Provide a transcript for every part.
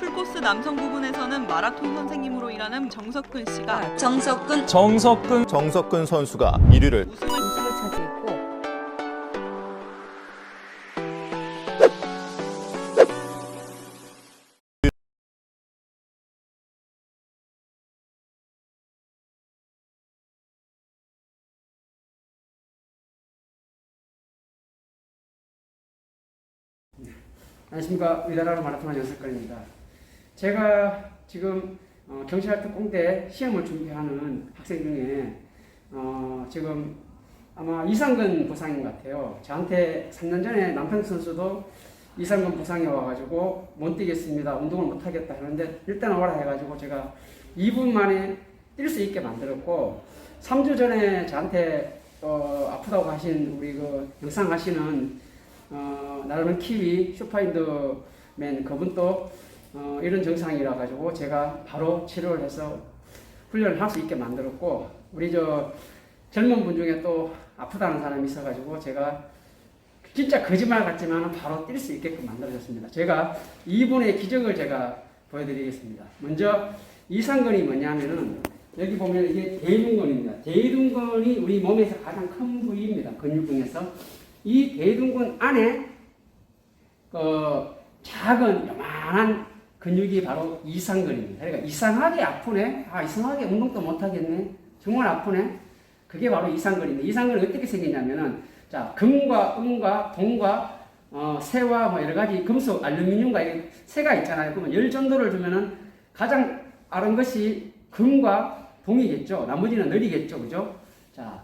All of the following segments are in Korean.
풀코스 남성 부분에서는 마라톤 선생님으로 일하는 정석근 씨가 정석근. 정석근. 정석근 선수가 1위를 우승을 차지했고 안녕하십니까. 위다라로 마라톤 연습관입니다. 제가 지금 어, 경찰특공대 시험을 준비하는 학생 중에 어, 지금 아마 이상근 부상인 것 같아요. 저한테 3년 전에 남편 선수도 이상근 부상이 와가지고 못 뛰겠습니다. 운동을 못 하겠다 하는데 일단 와라 해가지고 제가 2분 만에 뛸 수 있게 만들었고 3주 전에 저한테 어, 아프다고 하신 우리 그 영상 하시는 어, 나르는 키위 슈퍼인더맨 그분도 어, 이런 증상이라 가지고 제가 바로 치료를 해서 훈련을 할 수 있게 만들었고 우리 저 젊은 분 중에 또 아프다는 사람이 있어가지고 제가 진짜 거짓말 같지만 바로 뛸 수 있게끔 만들어졌습니다. 제가 이분의 기적을 제가 보여드리겠습니다. 먼저 이상근이 뭐냐면은 여기 보면 이게 대둔근입니다. 대둔근이 우리 몸에서 가장 큰 부위입니다. 근육 중에서 이 대둔근 안에 그 작은 요만한 근육이 바로 이상근입니다. 그러니까 이상하게 아프네. 아 이상하게 운동도 못 하겠네. 정말 아프네. 그게 바로 이상근입니다. 이상근은 어떻게 생기냐면은 자 금과 은과 동과 어, 새와 뭐 여러 가지 금속, 알루미늄과 이 새가 있잖아요. 그러면 열 전도를 주면은 가장 아른 것이 금과 동이겠죠. 나머지는 느리겠죠, 그죠? 자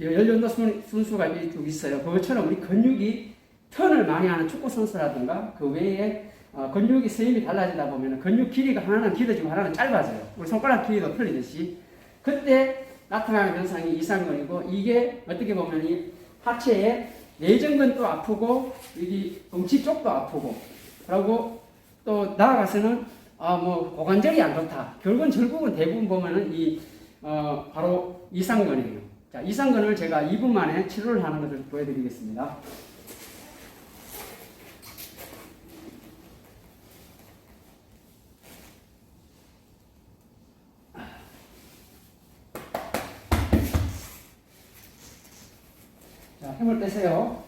열전도 순- 순수가 쭉 있어요. 그것처럼 우리 근육이 턴을 많이 하는 축구 선수라든가 그 외에 어, 근육이 스임이 달라지다 보면 근육 길이가 하나는 길어지고 하나는 짧아져요. 우리 손가락 길이도 틀리듯이 그때 나타나는 현상이 이상근이고 이게 어떻게 보면 이 하체에 내전근도 아프고 여기 엉치 쪽도 아프고 그리고 또 나아가서는 아 뭐 고관절이 안 좋다. 결국은 결국은 대부분 보면은 이 어, 바로 이상근이에요. 자, 이상근을 제가 2분 만에 치료를 하는 것을 보여드리겠습니다. 자, 힘을 빼세요.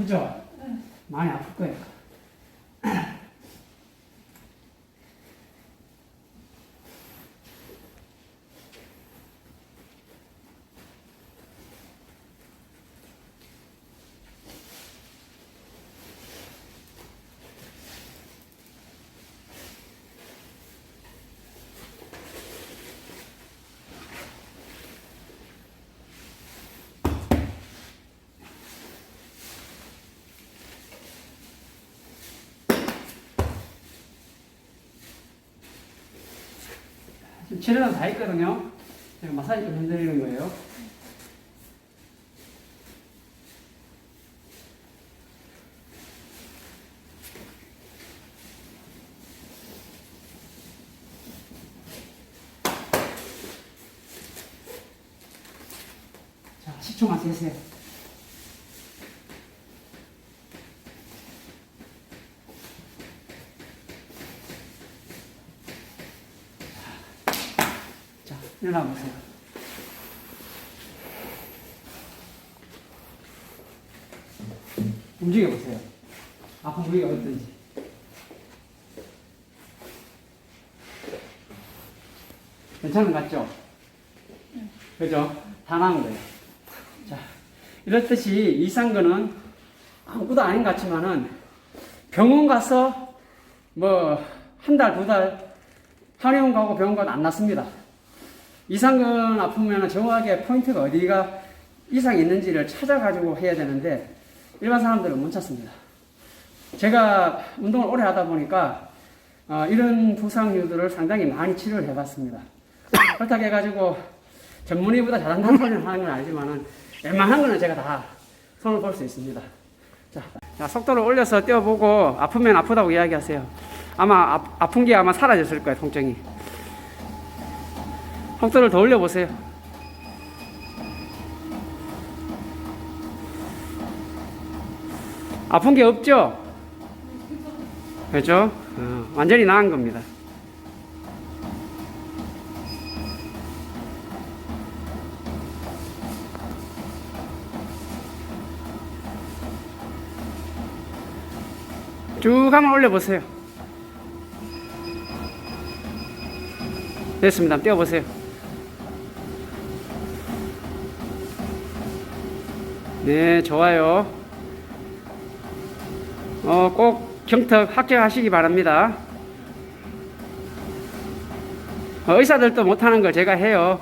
아프죠? 많이 아플 거예요. 치료는 다 했거든요. 제가 마사지 좀 해드리는 거예요. 자, 10초만 세세요. 자, 일어나 보세요. 움직여 보세요. 아픈 부위가 어떤지. 괜찮은 것 같죠? 그죠? 다 나은 거예요. 자, 이렇듯이 이상근은 아무것도 아닌 것 같지만은 병원 가서 뭐 한 달, 두 달 한의원 가고 병원 가도 안 낫습니다. 이상근 아프면 정확하게 포인트가 어디가 이상이 있는지를 찾아가지고 해야 되는데 일반 사람들은 못 찾습니다. 제가 운동을 오래 하다 보니까 어, 이런 부상류들을 상당히 많이 치료를 해봤습니다. 그렇다고 해가지고 전문의보다 잘한다는 소리는 하는 건 아니지만은 웬만한 거는 제가 다 손을 볼 수 있습니다. 자, 자, 속도를 올려서 뛰어보고 아프면 아프다고 이야기하세요. 아마 아, 아픈 게 아마 사라졌을 거예요, 통증이. 속도를 더 올려보세요. 아픈 게 없죠? 그죠? 어, 완전히 나은 겁니다. 쭉 한번 올려보세요. 됐습니다. 띄워보세요. 네, 좋아요. 어, 꼭 경턱 합격하시기 바랍니다. 어, 의사들도 못하는 걸 제가 해요.